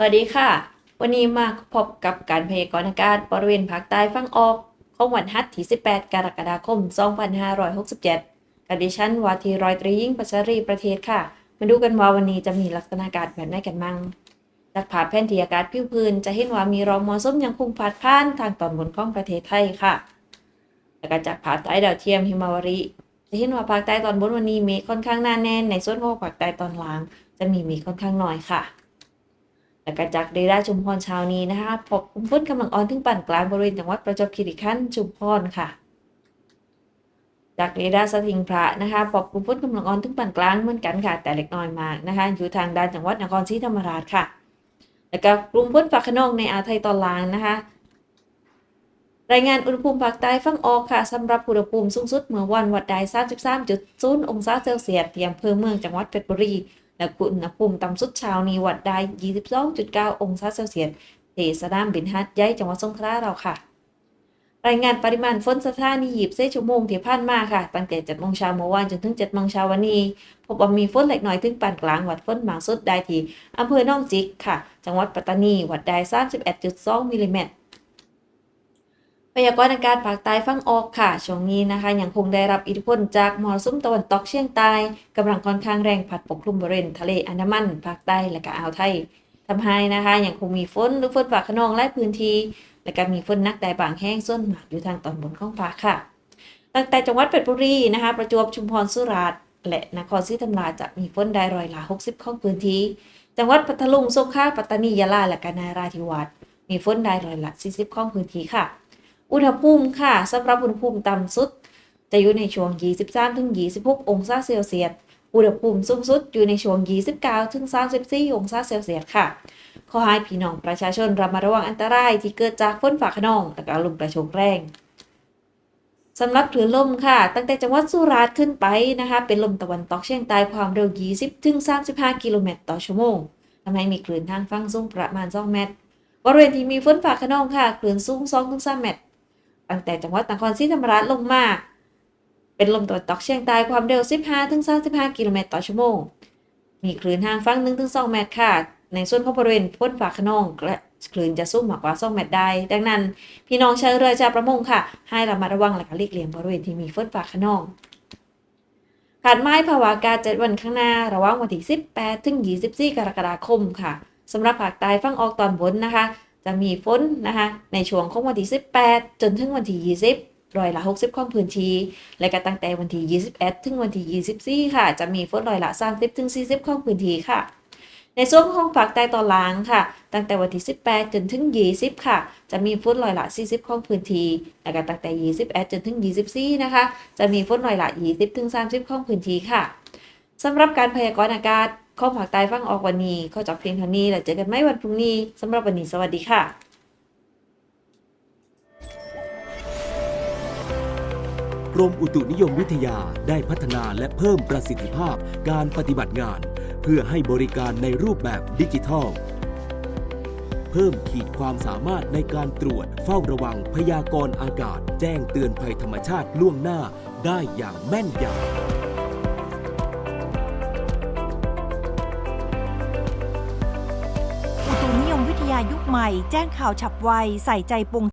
สวัสดีค่ะ วันนี้มาพบกับการพยากรณ์อากาศบริเวณภาคใต้ฝั่งออกของวันฮัทที่ 18 กรกฎาคม 2567กับดิฉันวาทีรอยตรียิ่งปัชรีประเทศค่ะ มาดูกันว่าวันนี้จะมีลักษณะอากาศแบบไหนกันมั่งจากภาพแผนที่อากาศผิวพื้นจะเห็นว่ามีร่องมรสุมยังคงพาดผ่านทางตอนบนของประเทศไทยค่ะแล้วก็จากภาพใต้ดาวเทียมหิมาวรีจะเห็นว่าภาคใต้ตอนบนวันนี้มฆค่อนข้างหนาแน่นในส่วนของภาคใต้ตอนล่าง จะมีมฆค่อนข้างน้อยค่ะ แล้วก็จากเรดาร์ชุมพรเช้านี้นะคะพบกลุ่มฝนกำลังอ่อนถึงปานกลางบริเวณจังหวัดประจวบคีรีขันธ์ชุมพรค่ะ จากเรดาร์สถิงพระนะคะพบกลุ่มฝนกำลังอ่อนถึงปานกลางเหมือนกันค่ะ แต่เล็กน้อยมากนะคะ อยู่ทางด้านจังหวัดนครศรีธรรมราชค่ะ แล้วก็กลุ่มฝนฝากขนองในอ่าวไทยตอนล่างนะคะรายงานอุณหภูมิภาคใต้ฝั่งออกค่ะสำหรับอุณหภูมิสูงสุดเมื่อวันวัดได้33.0 องศาเซลเซียสที่อำเภอเมืองจังหวัดเพชรบุรี และอุณหภูมิต่ำสุดเช้านี้วัดได้ 22.9 องศาเซลเซียสที่สนามบินฮัดใหญ่จังหวัดสงขลาเราค่ะ รายงานปริมาณฝนสถานีหยิบเซชั่วโมงที่ผ่านมาค่ะ ตั้งแต่7โมงเช้าเมื่อวานจนถึง7โมงเช้าวันนี้ พบว่ามีฝนเล็กน้อยถึงปานกลางวัดฝนมากสุดได้ที่อำเภอหนองจิกค่ะ จังหวัดปัตตานีวัดได้ 31.2มิลลิเมตร ยากรณ์อากาศภาคใต้ฝั่งออกค่ะ ช่วงนี้นะคะ ยังคงได้รับอิทธิพลจากมรสุมตะวันตกเฉียงใต้กำลังค่อนข้างแรงพัดปกคลุมบริเวณทะเลอันดามันภาคใต้และก็อ่าวไทยทำให้นะคะยังคงมีฝนหรือฝนฟ้าขนองหลายพื้นที่และก็มีฝนนักแต่บางแห้งส่วนมากอยู่ทางตอนบนของภาคค่ะ ตั้งแต่จังหวัดเพชรบุรีนะคะ ประจวบชุมพรสุราษฎร์และนครศรีธรรมราชจะมีฝนได้ร้อยละ 60 ของพื้นที่ จังหวัดพัทลุงสงขลาปัตตานียะลาและก็นาราธิวาสมีฝนได้ร้อยละ 40 ของพื้นที่ค่ะ อุณหภูมิค่ะสำหรับอุณหภูมิต่ำสุด จะอยู่ในช่วง 23-26 องศาเซลเซียส อุณหภูมิสูงสุดอยู่ในช่วง 29-34 องศาเซลเซียสค่ะ ขอให้พี่น้องประชาชนระมัดระวังอันตรายที่เกิดจากฝนฟ้าขนองและก็ลมกระโชกแรงสำหรับคลื่นลมค่ะ ตั้งแต่จังหวัดสุราษฎร์ขึ้นไปนะคะ เป็นลมตะวันตกเฉียงใต้ความเร็ว 20-35 กิโลเมตรต่อชั่วโมงทำให้มีคลื่นทางฝั่งสูงประมาณ 2 เมตรบริเวณที่มีฝนฟ้าขนองค่ะ คลื่นสูง 2-3 เมตร ตั้งแต่จังหวัดนครศรีธรรมราชลงมา เป็นลมตะวันตกเฉียงใต้ความเร็ว 15-35 กิโลเมตรต่อชั่วโมง มีคลื่นทางฝั่ง1-2 เมตรค่ะ ในส่วนของบริเวณพ้นฝาขนองและคลื่นจะสูงมากกว่า 2 เมตรได้ ดังนั้น พี่น้องชาวเรือชาวประมงค่ะ ให้ระมัดระวังและก็หลีกเลี่ยงบริเวณที่มีฝนฟ้าขนองขาดไม้ภาวะอากาศเจ็ดวันข้างหน้า ระหว่างวันที่ 18 ถึง 24 กรกฎาคมค่ะสำหรับภาคใต้ฝั่งออกตอนบนนะคะ จะมีฝนนะคะในช่วงของวันที่ 18 จนถึงวันที่ 20ร้อยละ 60 ของพื้นที่ และก็ตั้งแต่วันที่ 21 ถึงวันที่ 24 ค่ะ จะมีฝนร้อยละ30ถึง 40 ของพื้นที่ค่ะ ในส่วนของภาคใต้ตอนล่างค่ะ ตั้งแต่วันที่ 18 จนถึง 20 ค่ะ จะมีฝนร้อยละ 40 ของพื้นที่ และก็ตั้งแต่ 21 จนถึง 24 นะคะ จะมีฝนร้อยละ 20 ถึง 30 ของพื้นที่ค่ะสำหรับการพยากรณ์อากาศ ข้องภาคใต้ฝั่งออกวันนี้ก็จบเพียงเท่านี้แล้วเจอกันใหม่วันพรุ่งนี้สำหรับวันนี้สวัสดีค่ะกรมอุตุนิยมวิทยาได้พัฒนาและเพิ่มประสิทธิภาพการปฏิบัติงาน เพื่อให้บริการในรูปแบบดิจิทัล เพิ่มขีดความสามารถในการตรวจเฝ้าระวังพยากรณ์อากาศ แจ้งเตือนภัยธรรมชาติล่วงหน้าได้อย่างแม่นยำ ยายุคใหม่ แจ้งข่าวฉับไว ใส่ใจปวง